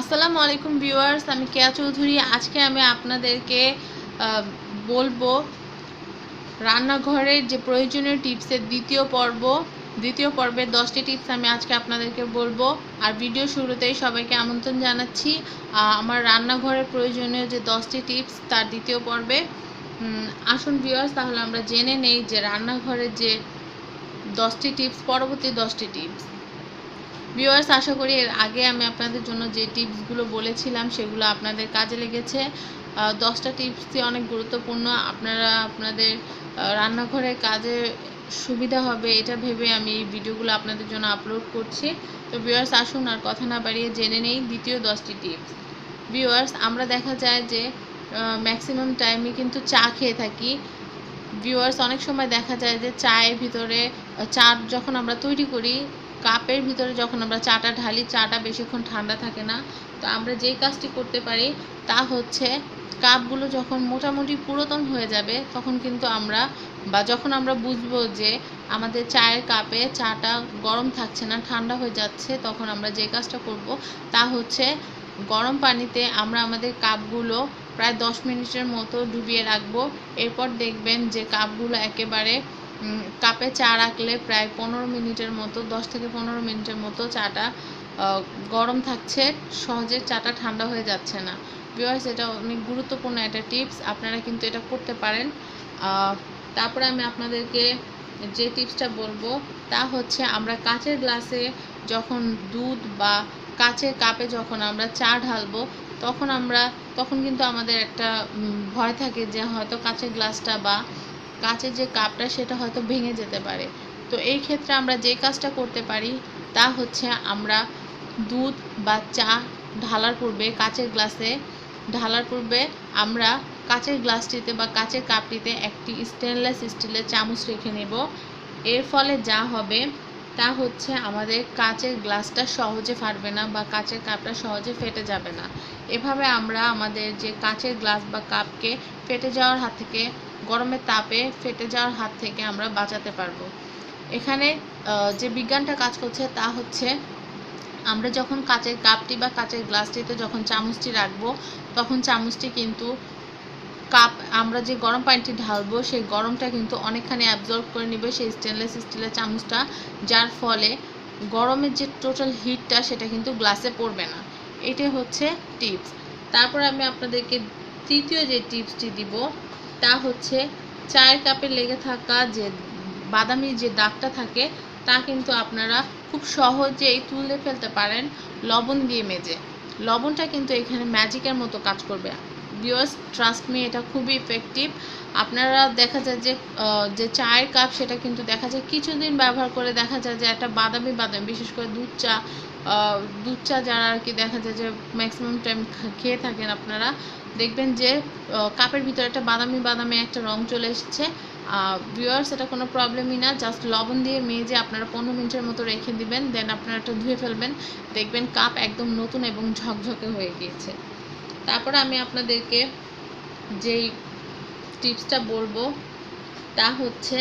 আসসালামু আলাইকুম ভিউয়ার্স, আমি কেয়া চৌধুরী। আজকে আমি আপনাদেরকে বলব রান্নাঘরের যে প্রয়োজনীয় টিপসের দ্বিতীয় পর্ব, দ্বিতীয় পর্বের দশটি টিপস আমি আজকে আপনাদেরকে বলব। আর ভিডিও শুরুতেই সবাইকে আমন্ত্রণ জানাচ্ছি আমার রান্নাঘরের প্রয়োজনীয় যে দশটি টিপস, তার দ্বিতীয় পর্বে। আসুন ভিউয়ার্স, তাহলে আমরা জেনে নেই যে রান্নাঘরের যে দশটি টিপস, পরবর্তী দশটি টিপস। ভিউয়ার্স আশা করি এর আগে আমি আপনাদের জন্য যে টিপসগুলো বলেছিলাম, সেগুলো আপনাদের কাজে লেগেছে। দশটা টিপসই অনেক গুরুত্বপূর্ণ। আপনারা আপনাদের রান্নাঘরের কাজে সুবিধা হবে, এটা ভেবে আমি এই ভিডিওগুলো আপনাদের জন্য আপলোড করছি। তো ভিউয়ার্স আসুন আর কথা না বাড়িয়ে জেনে নেই দ্বিতীয় দশটি টিপস। ভিউয়ার্স আমরা দেখা যায় যে ম্যাক্সিমাম টাইমে কিন্তু চা খেয়ে থাকি। ভিউয়ার্স অনেক সময় দেখা যায় যে, চায়ের ভিতরে চা যখন আমরা তৈরি করি কাপের ভিতরে যখন আমরা চাটা ঢালি, চাটা বেশিক্ষণ ঠান্ডা থাকে না, তো আমরা যেই কাজটি করতে পারি তা হচ্ছে কাপগুলো যখন মোটামুটি পুরাতন হয়ে যাবে, তখন কিন্তু আমরা বা যখন আমরা বুঝব যে আমাদের চায়ের কাপে চাটা গরম থাকছে না, ঠান্ডা হয়ে যাচ্ছে, তখন আমরা যে কাজটা করব তা হচ্ছে গরম পানিতে আমরা আমাদের কাপগুলো প্রায় দশ মিনিটের মতো ডুবিয়ে রাখব। এরপর দেখবেন যে কাপগুলো একেবারে কাপে চা রাখলে প্রায় পনেরো মিনিটের মতো, দশ থেকে পনেরো মিনিটের মতো চাটা গরম থাকছে, সহজে চাটা ঠান্ডা হয়ে যাচ্ছে না। ভিউয়ার্স এটা অনেক গুরুত্বপূর্ণ একটা টিপস, আপনারা কিন্তু এটা করতে পারেন। তারপরে আমি আপনাদেরকে যে টিপসটা বলব, তা হচ্ছে আমরা কাঁচের গ্লাসে যখন দুধ বা কাঁচের কাপে যখন আমরা চা ঢালবো, তখন আমরা, তখন কিন্তু আমাদের একটা ভয় থাকে যে হয়তো কাঁচের গ্লাসটা বা কাচের যে কাপটা সেটা হয়তো ভেঙে যেতে পারে। তো এই ক্ষেত্রে আমরা যে কাজটা করতে পারি, তা হচ্ছে আমরা দুধ বা চা ঢালার পূর্বে কাঁচের গ্লাসে ঢালার পূর্বে আমরা কাঁচের গ্লাসটিতে বা কাঁচের কাপটিতে একটি স্টেনলেস স্টিলের চামচ রেখে নেব। এর ফলে যা হবে, তা হচ্ছে আমাদের কাঁচের গ্লাসটা সহজে ফাটবে না বা কাঁচের কাপটা সহজে ফেটে যাবে না। এভাবে আমরা আমাদের যে কাঁচের গ্লাস বা কাপকে ফেটে যাওয়ার হাত থেকে গরমের তাপে ফেটে যাওয়ার হাত থেকে আমরা বাঁচাতে পারব। এখানে যে বিজ্ঞানটা কাজ করছে তা হচ্ছে, আমরা যখন কাচের কাপটি বা কাচের গ্লাসটিতে যখন চামচটি রাখব, তখন চামচটি কিন্তু কাপ, আমরা যে গরম পানিটি ঢালবো, সেই গরমটা কিন্তু অনেকখানি অ্যাবজর্ব করে নেবে সেই স্টেনলেস স্টিলের চামচটা, যার ফলে গরমের যে টোটাল হিটটা সেটা কিন্তু গ্লাসে পড়বে না। এটা হচ্ছে টিপস তারপর আমি আপনাদেরকে তৃতীয় যে টিপসটি দিব তা হচ্ছে চায়ের কাপে লেগে থাকা যে বাদামি যে দাগটা থাকে, তা কিন্তু আপনারা খুব সহজেই তুলে ফেলতে পারেন লবণ দিয়ে মেজে। লবণটা কিন্তু এখানে ম্যাজিকের মতো কাজ করবে। ভিউয়ার্স, ট্রাস্ট মি, এটা খুবই ইফেক্টিভ আপনারা দেখা যায় যে যে চায়ের কাপ, সেটা কিন্তু দেখা যায় কিছুদিন ব্যবহার করে দেখা যায় যে একটা বাদামি বাদামি, বিশেষ করে দুধ চা দুধ চা যারা আর কি দেখা যায় যে ম্যাক্সিমাম টাইম খেয়ে থাকেন আপনারা দেখবেন যে কাপের ভিতরে একটা বাদামি বাদামি একটা রং চলে এসেছে। ভিউয়ার্স এটা কোনো প্রবলেমই না জাস্ট লবণ দিয়ে মেজে আপনারা পনেরো মিনিটের মতো রেখে দিবেন দেন আপনারা এটা ধুয়ে ফেলবেন। দেখবেন কাপ একদম নতুন এবং ঝকঝকে হয়ে গিয়েছে। তারপরে আমি আপনাদেরকে যেই টিপসটা বলব, তা হচ্ছে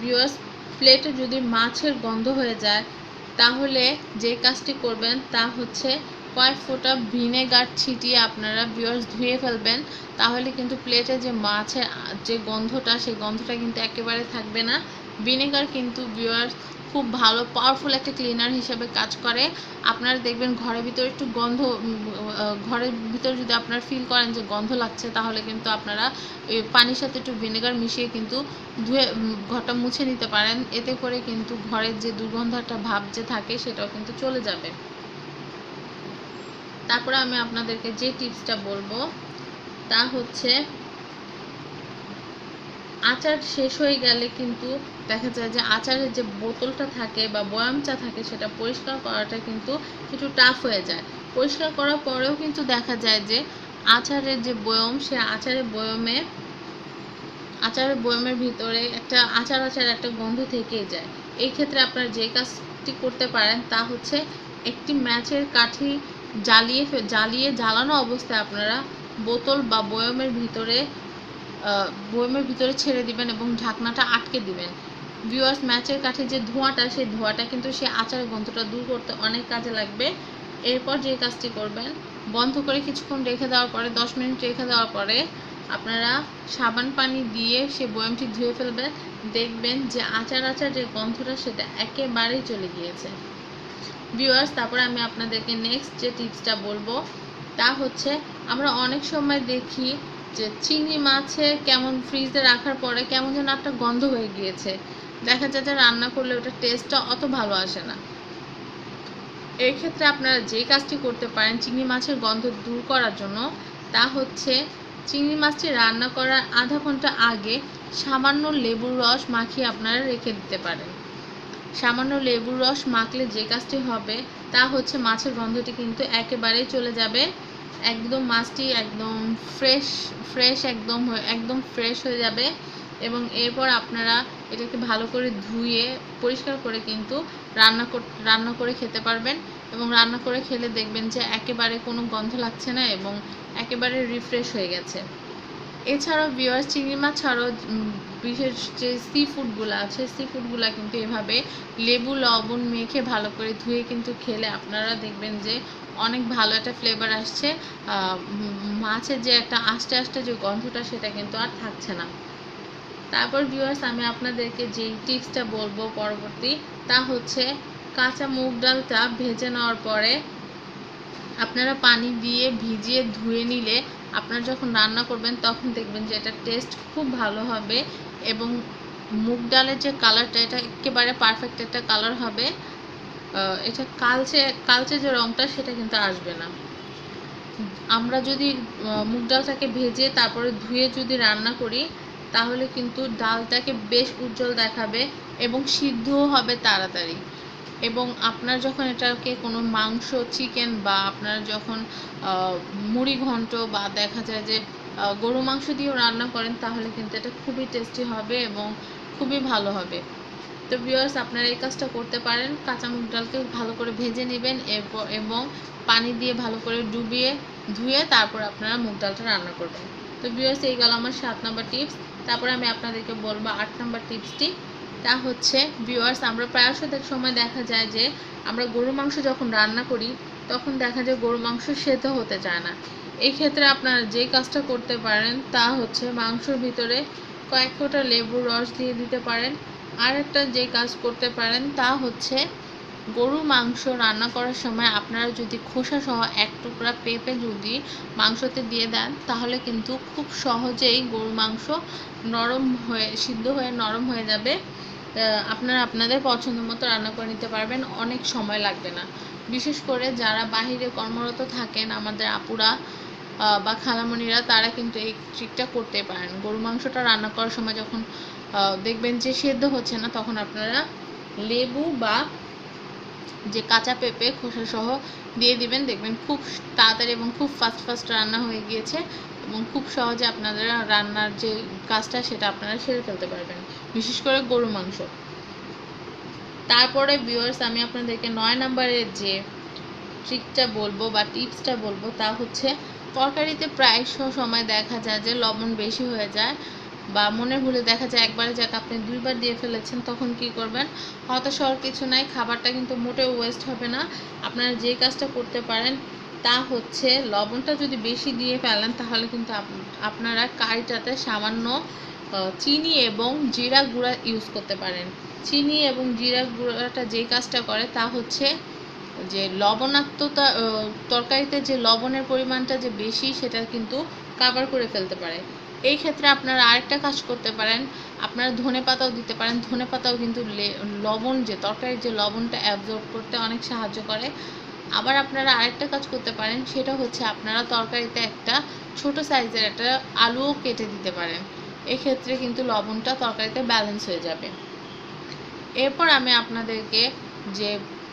ভিউয়ার্স প্লেটে যদি মাছের গন্ধ হয়ে যায়, তাহলে যে কাজটি করবেন, তা হচ্ছে কয়েক ফোঁটা ভিনেগার ছিটিয়ে আপনারা ভিউয়ার্স ধুয়ে ফেলবেন। তাহলে কিন্তু প্লেটে যে মাছের, যে গন্ধটা, সেই গন্ধটা কিন্তু একেবারে থাকবে না। ভিনেগার কিন্তু ভিউয়ার্স খুব ভালো পাওয়ারফুল একটা ক্লিনার হিসেবে কাজ করে। আপনারা দেখবেন ঘরের ভিতরে একটু গন্ধ ঘরের ভিতরে যদি আপনারা ফিল করেন যে গন্ধ লাগছে, তাহলে কিন্তু আপনারা পানির সাথে একটু ভিনেগার মিশিয়ে কিন্তু ধুয়ে ঘরটা মুছে নিতে পারেন। এতে করে কিন্তু ঘরের যে দুর্গন্ধ একটা ভাব যে থাকে, সেটাও কিন্তু চলে যাবে। তারপরে আমি আপনাদেরকে যে টিপসটা বলব, তা হচ্ছে আচার শেষ হয়ে গেলে কিন্তু দেখা যায় যে আচারের যে বোতলটা থাকে বা বয়ামটা থাকে, সেটা পরিষ্কার করাটা কিন্তু একটু টাফ হয়ে যায়। পরিষ্কার করার পরেও কিন্তু দেখা যায় যে আচারের যে বয়ম, সে আচারের বয়মে, আচারের বয়মের ভিতরে একটা আচার আচার একটা গন্ধ থেকেই যায়। এই ক্ষেত্রে আপনারা যে কাজটি করতে পারেন তা হচ্ছে একটি ম্যাচের কাঠি জ্বালিয়ে জ্বালিয়ে জ্বালানো অবস্থায় আপনারা বোতল বা বয়মের ভিতরে বয়মের ভিতরে ছেড়ে দিবেন এবং ঢাকনাটা আটকে দিবেন। ভিউয়ার্স ম্যাচের কাঠে যে ধোঁয়াটা, সেই ধোঁয়াটা কিন্তু সেই আচারের গন্ধটা দূর করতে অনেক কাজে লাগবে। এরপর যে কাজটি করবেন, বন্ধ করে কিছুক্ষণ রেখে দেওয়ার পরে, দশ মিনিট রেখে দেওয়ার পরে আপনারা সাবান পানি দিয়ে সে বয়ামটি ধুয়ে ফেলবেন। দেখবেন যে আচার আচার যে গন্ধটা, সেটা একেবারেই চলে গিয়েছে। ভিউয়ার্স তারপরে আমি আপনাদেরকে নেক্সট যে টিপসটা বলব, তা হচ্ছে আমরা অনেক সময় দেখি যে চিংড়ি মাছে কেমন ফ্রিজে রাখার পরে কেমন যেন একটা গন্ধ হয়ে গিয়েছে। দেখা যায় যে রান্না করলে ওটা টেস্টটা অত ভালো আসে না। এই ক্ষেত্রে আপনারা যে কাজটি করতে পারেন চিংড়ি মাছের গন্ধ দূর করার জন্য, তা হচ্ছে চিংড়ি মাছটি রান্না করার আধা ঘণ্টা আগে সামান্য লেবুর রস মাখিয়ে আপনারা রেখে দিতে পারেন। সামান্য লেবুর রস মাখলে যে কাজটি হবে তা হচ্ছে মাছের গন্ধটি কিন্তু একেবারেই চলে যাবে। একদম মাছটি একদম ফ্রেশ ফ্রেশ একদম একদম ফ্রেশ হয়ে যাবে এবং এরপর আপনারা এটাকে ভালো করে ধুয়ে, পরিষ্কার করে কিন্তু রান্না কর- রান্না করে খেতে পারবেন এবং রান্না করে খেলে দেখবেন যে একেবারে কোনো গন্ধ লাগছে না এবং একেবারে রিফ্রেশ হয়ে গেছে। এছাড়াও বিয়ার চিংড়ি মাছ ছাড়াও বিশেষ যে সি ফুডগুলো আছে সি ফুডগুলো কিন্তু এভাবে লেবু, লবণ মেখে ভালো করে ধুয়ে কিন্তু খেলে আপনারা দেখবেন যে অনেক ভালো একটা ফ্লেভার আসছে। মাছের যে একটা আস্তে আস্তে যে গন্ধটা সেটা কিন্তু আর থাকছে না। তারপর ভিউয়ার্স আমি আপনাদেরকে যে টিপসটা বলব পরবর্তী, তা হচ্ছে কাঁচা মুগ ডালটা ভেজে নেওয়ার পরে আপনারা পানি দিয়ে ভিজিয়ে ধুয়ে নিলে আপনারা যখন রান্না করবেন, তখন দেখবেন যে এটার টেস্ট খুব ভালো হবে এবং মুগ ডালের যে কালারটা এটা একেবারে পারফেক্ট একটা কালার হবে। এটা কালচে কালচে যে রঙটা সেটা কিন্তু আসবে না। আমরা যদি মুগ ডালটাকে ভেজে তারপরে ধুয়ে যদি রান্না করি, তাহলে কিন্তু ডালটাকে বেশ উজ্জ্বল দেখাবে এবং সিদ্ধও হবে তাড়াতাড়ি। এবং আপনার যখন এটাকে কোনো মাংস চিকেন বা আপনার যখন মুড়ি ঘন্ট বা দেখা যায় যে গরু মাংস দিয়েও রান্না করেন, তাহলে কিন্তু এটা খুবই টেস্টি হবে এবং খুবই ভালো হবে। তো ভিউয়ার্স আপনারা এই কাজটা করতে পারেন। কাঁচা মুগ ডালকে ভালো করে ভেজে নেবেন এরপর এবং পানি দিয়ে ভালো করে ডুবিয়ে ধুয়ে তারপর আপনারা মুগ ডালটা রান্না করবেন। তো ভিউয়ার্স এই গেল আমার সাত নম্বর টিপস তারপরে আমি আপনাদেরকে বলব আট নম্বর টিপসটি তা হচ্ছে ভিউয়ার্স আমরা প্রায়শ দেখ, সময় দেখা যায় যে, আমরা গরু মাংস যখন রান্না করি, তখন দেখা যায় গরু মাংস সেদ্ধ হতে চায় না। এই ক্ষেত্রে আপনারা যে কাজটা করতে পারেন, তা হচ্ছে মাংসর ভিতরে কয়েক ফোঁটা লেবুর রস দিয়ে দিতে পারেন। আর একটা যে কাজ করতে পারেন, তা হচ্ছে গরু মাংস রান্না করার সময় আপনারা যদি খোসা সহ এক টুকরা পেঁপে যদি মাংসতে দিয়ে দেন, তাহলে কিন্তু খুব সহজেই গরু মাংস নরম হয়ে, সিদ্ধ হয়ে নরম হয়ে যাবে। আপনারা আপনাদের পছন্দ মতো রান্না করে নিতে পারবেন, অনেক সময় লাগবে না। বিশেষ করে যারা বাহিরে কর্মরত থাকেন, আমাদের আপুরা বা খালামণিরা, তারা কিন্তু এই ট্রিকটা করতে পারেন। গরু মাংসটা রান্না করার সময় যখন দেখবেন যে সেদ্ধ হচ্ছে না, তখন আপনারা লেবু বা যে কাঁচা পেঁপে, খোসা সহ দিয়ে দিবেন। দেখবেন খুব তাড়াতাড়ি এবং খুব ফাস্ট ফাস্ট রান্না হয়ে গিয়েছে এবং খুব সহজে আপনাদের রান্নার যে কাজটা, সেটা আপনারা সেরে ফেলতে পারবেন। বিশেষ করে গরু মাংস। তারপরে ভিউয়ার্স আমি আপনাদেরকে নয় নম্বরের যে ট্রিকটা বলব বা টিপসটা বলব তা হচ্ছে, তরকারিতে প্রায় সময় দেখা যায় যে লবণ বেশি হয়ে যায় বা মনে ভুলে দেখা যায় একবারে যাক আপনি দুইবার দিয়ে ফেলেছেন, তখন কি করবেন? হতাশ হওয়ার কিছু নাই, খাবারটা কিন্তু মোটেও ওয়েস্ট হবে না। আপনারা যে কাজটা করতে পারেন তা হচ্ছে, লবণটা যদি বেশি দিয়ে ফেলেন তাহলে কিন্তু আপ- আপনারা কারিটাতে সামান্য চিনি এবং জিরা গুঁড়া ইউজ করতে পারেন। চিনি এবং জিরা গুঁড়াটা যে কাজটা করে তা হচ্ছে যে লবণাক্ততা তরকারিতে যে লবণের পরিমাণটা যে বেশি সেটা কিন্তু কাভার করে ফেলতে পারে। এই ক্ষেত্রে আপনারা আরেকটা কাজ করতে পারেন। আপনারা ধনে পাতাও দিতে পারেন। ধনে পাতাও কিন্তু লবণ যে, তরকারির যে লবণটা অ্যাবজর্ব করতে অনেক সাহায্য করে। আবার আপনারা আরেকটা কাজ করতে পারেন, সেটা হচ্ছে আপনারা তরকারিতে একটা ছোট সাইজের একটা আলুও কেটে দিতে পারেন। এক্ষেত্রে কিন্তু লবণটা তরকারিতে ব্যালেন্স হয়ে যাবে। এরপর আমি আপনাদেরকে যে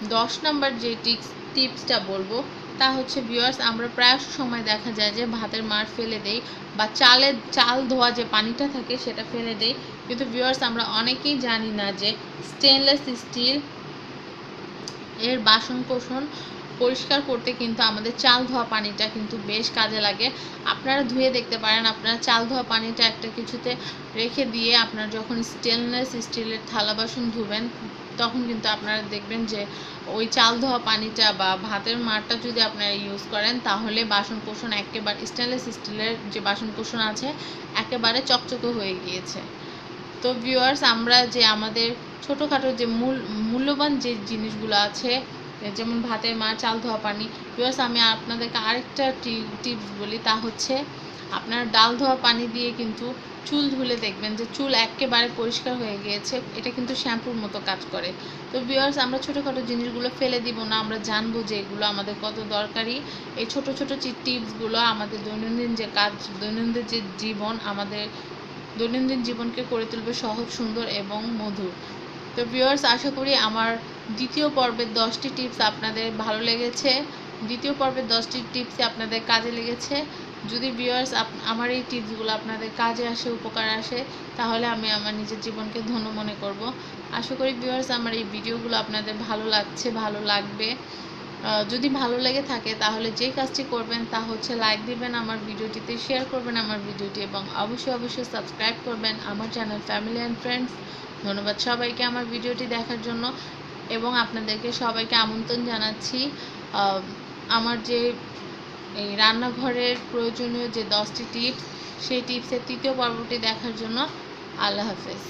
দশ নম্বর যে টিপস, টিপসটা বলব, তা হচ্ছে ভিউয়ার্স আমরা প্রায় সময় দেখা যায় যে ভাতের মার ফেলে দেই বা চালের চাল ধোয়া যে পানিটা থাকে সেটা ফেলে দেই। কিন্তু ভিউয়ার্স আমরা অনেকেই জানি না যে স্টেনলেস স্টিল এর বাসন কোসন পরিষ্কার করতে কিন্তু আমাদের চাল ধোয়া পানিটা কিন্তু বেশ কাজে লাগে। আপনারা ধুয়ে দেখতে পারেন, আপনারা চাল ধোয়া পানিটা একটা কিছুতে রেখে দিয়ে আপনারা যখন স্টেনলেস স্টিলের থালা বাসন ধুবেন, তখন কিন্তু আপনারা দেখবেন যে ওই চাল ধোয়া পানিটা বা ভাতের মারটা যদি আপনারা ইউজ করেন, তাহলে বাসন কোসন একেবারে স্টেনলেস স্টিলের যে বাসন কোসন আছে, একেবারে চকচকে হয়ে গিয়েছে। তো ভিউয়ার্স আমরা যে আমাদের ছোটোখাটো যে মূল, মূল্যবান যে জিনিসগুলো আছে যেমন ভাতের মার চাল ধোয়া পানি। ভিউয়ার্স আমি আপনাদেরকে আরেকটা টিপস বলি, তা হচ্ছে আপনার ডাল ধোয়া পানি দিয়ে কিন্তু চুল ধুলে দেখবেন যে চুল একেবারে পরিষ্কার হয়ে গিয়েছে। এটা কিন্তু শ্যাম্পুর মতো কাজ করে। তো ভিউয়ার্স আমরা ছোটোখাটো জিনিসগুলো ফেলে দিব না। আমরা জানব যে এগুলো আমাদের কত দরকারি। এই ছোট ছোট টিপসগুলো আমাদের দৈনন্দিন যে কাজ, দৈনন্দিন যে জীবন, আমাদের দৈনন্দিন জীবনকে করে তুলবে সহজ, সুন্দর এবং মধুর। তো ভিউয়ার্স আশা করি আমার দ্বিতীয় পর্বের দশটি টিপস আপনাদের ভালো লেগেছে। দ্বিতীয় পর্বের দশটি টিপসই আপনাদের কাজে লেগেছে। যদি ভিউয়ার্স আমার এই টিপসগুলো আপনাদের কাজে আসে, উপকার আসে, তাহলে আমি আমার নিজের জীবনকে ধন্য মনে করব। আশা করি ভিউয়ার্স আমার এই ভিডিওগুলো আপনাদের ভালো লাগছে, ভালো লাগবে। যদি ভালো লেগে থাকে, তাহলে যে কাজটি করবেন তা হচ্ছে লাইক দিবেন আমার ভিডিওটিতে শেয়ার করবেন আমার ভিডিওটি এবং অবশ্যই অবশ্যই সাবস্ক্রাইব করবেন আমার চ্যানেল ফ্যামিলি অ্যান্ড ফ্রেন্ডস ধন্যবাদ সবাইকে আমার ভিডিওটি দেখার জন্য। এবং আপনাদেরকে সবাইকে আমন্ত্রণ জানাচ্ছি। আমার যে এই রান্নাঘরের প্রয়োজনীয় যে দশটি টিপস, সেই টিপসের তৃতীয় পর্বটি দেখার জন্য আল্লাহ হাফেজ।